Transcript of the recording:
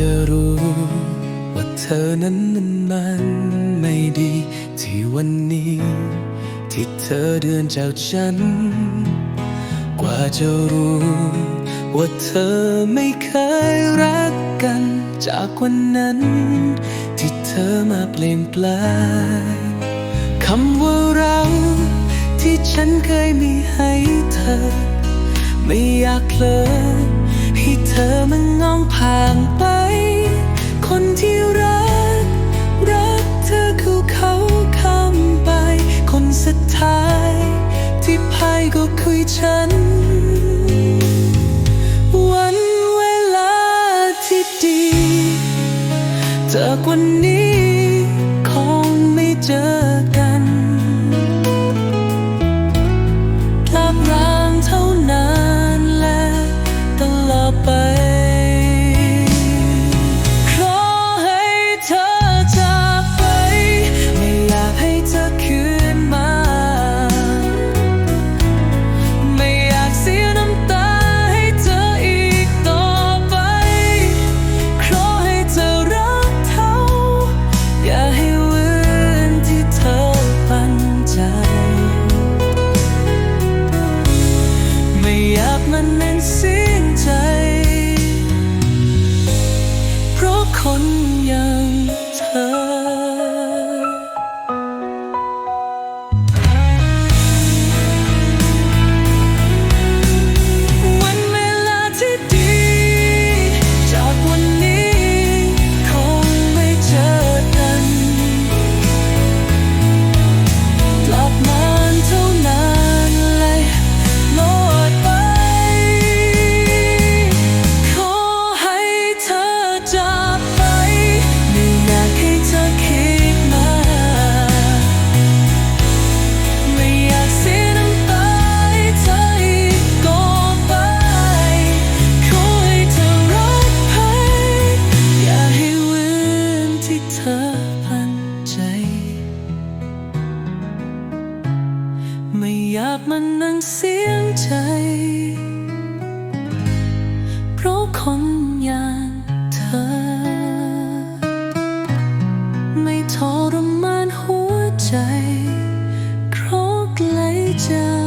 จะรู้ ว่าเธอนั้นนั้นมันไม่ดี ที่วันนี้ ที่เธอเดินจากฉัน กว่าจะรู้ ว่าเธอไม่เคยรักกัน จากวันนั้น ที่เธอมาเปลี่ยนแปลงคำว่าเราที่ฉันเคยมีให้เธอ ไม่อยากเลยให้เธอมันงองผ่านไป ที่รัก รักเธอคือเขาคำไป คนสุดท้าย ที่พ่ายก็คือฉัน วันเวลาที่ดี จากวันนี้คงไม่เจอ อยา หยากมันนั่งเสียงใจ เพราะคนอย่างเธอ ไม่ทรมานหัวใจเพราะไกลจาก